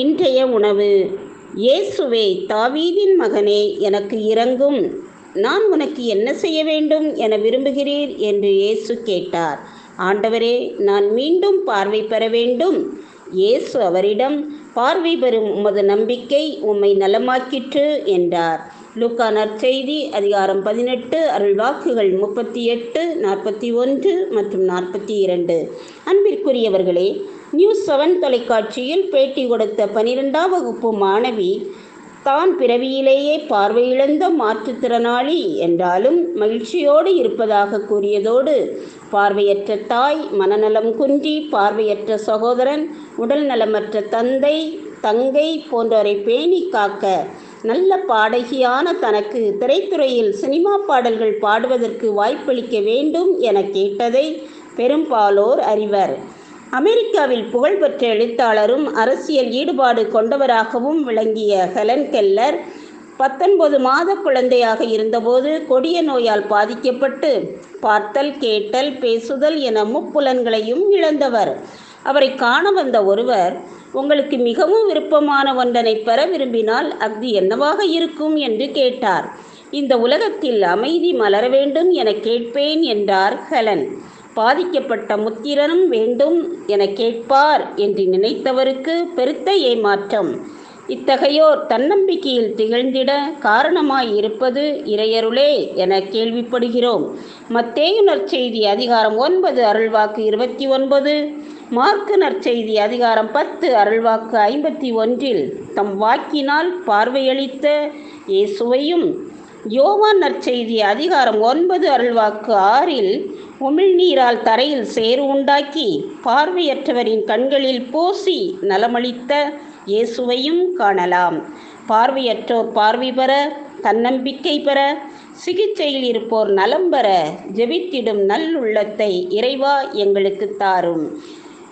இன்றைய உணவு. இயேசுவே தாவீதின் மகனே எனக்கு இறங்கும் நான் உனக்கு என்ன செய்ய வேண்டும் என விரும்புகிறீர் என்று இயேசு கேட்டார். ஆண்டவரே நான் மீண்டும் பார்வை பெற வேண்டும். இயேசு அவரிடம் பார்வை பெறும் உமது நம்பிக்கை உம்மை நலமாக்கிற்று என்றார். லுக்கா நற்செய்தி அதிகாரம் பதினெட்டு அருள்வாக்குகள் முப்பத்தி எட்டு நாற்பத்தி ஒன்று மற்றும் நாற்பத்தி இரண்டு. அன்பிற்குரியவர்களே நியூஸ் செவன் தொலைக்காட்சியில் பேட்டி கொடுத்த பனிரெண்டாம் வகுப்பு மாணவி தான் பிறவியிலேயே பார்வையிழந்த மாற்றுத்திறனாளி என்றாலும் மகிழ்ச்சியோடு இருப்பதாக கூறியதோடு பார்வையற்ற தாய் மனநலம் குன்றி பார்வையற்ற சகோதரன் உடல் நலமற்ற தந்தை தங்கை போன்றோரை பேணி காக்க நல்ல பாடகியான தனக்கு திரைத்துறையில் சினிமா பாடல்கள் பாடுவதற்கு வாய்ப்பளிக்க வேண்டும் என கேட்டதை பெரும்பாலோர் அறிவர். அமெரிக்காவில் புகழ்பெற்ற எழுத்தாளரும் அரசியல் ஈடுபாடு கொண்டவராகவும் விளங்கிய ஹெலன் கெல்லர் பத்தொன்பது மாத குழந்தையாக இருந்தபோது கொடிய நோயால் பாதிக்கப்பட்டு பார்த்தல் கேட்டல் பேசுதல் என முப்புலன்களையும் இழந்தவர். அவரை காண வந்த ஒருவர் உங்களுக்கு மிகவும் விருப்பமான ஒன்றனை பெற விரும்பினால் அஃது என்னவாக இருக்கும்? என்று கேட்டார். இந்த உலகத்தில் அமைதி மலர வேண்டும் என கேட்பேன் என்றார் ஹெலன். பாதிக்கப்பட்ட முத்திரனும் வேண்டும் என கேட்பார் என்று நினைத்தவருக்கு பெருத்த ஏமாற்றம். இத்தகையோர் தன்னம்பிக்கையில் திகழ்ந்திட காரணமாய் இருப்பது இறையருளே என கேள்விப்படுகிறோம். மத்தேயு நற்செய்தி அதிகாரம் ஒன்பது அருள்வாக்கு இருபத்தி ஒன்பது மார்க்கு நற்செய்தி அதிகாரம் பத்து அருள்வாக்கு ஐம்பத்தி ஒன்றில் தம் வாக்கினால் பார்வையளித்த இயேசுவையும் யோவான் நற்செய்தி அதிகாரம் ஒன்பது அருள்வாக்கு ஆறில் உமிழ்நீரால் தரையில் சேறு உண்டாக்கி பார்வையற்றவரின் கண்களில் பூசி நலமளித்த இயேசுவையும் காணலாம். பார்வையற்றோர் பார்வை பெற தன்னம்பிக்கை பெற சிகிச்சையில் இருப்போர் நலம் பெற ஜெபித்திடும் நல்லுள்ளத்தை இறைவா எங்களுக்கு தாரும்.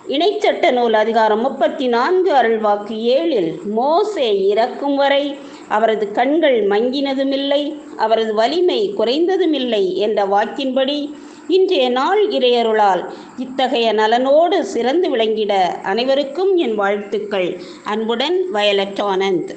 இணைச்சட்ட நூல் அதிகாரம் முப்பத்தி நான்கு அருள்வாக்கு ஏழில் மோசே இறக்கும் வரை அவரது கண்கள் மங்கினதுமில்லை அவரது வலிமை குறைந்ததுமில்லை என்ற வாக்கின்படி இன்றைய நாள் இறையருளால். இத்தகைய நலனோடு சிறந்து விளங்கிட அனைவருக்கும் என் வாழ்த்துக்கள். அன்புடன் வயலட் ஆனந்த்.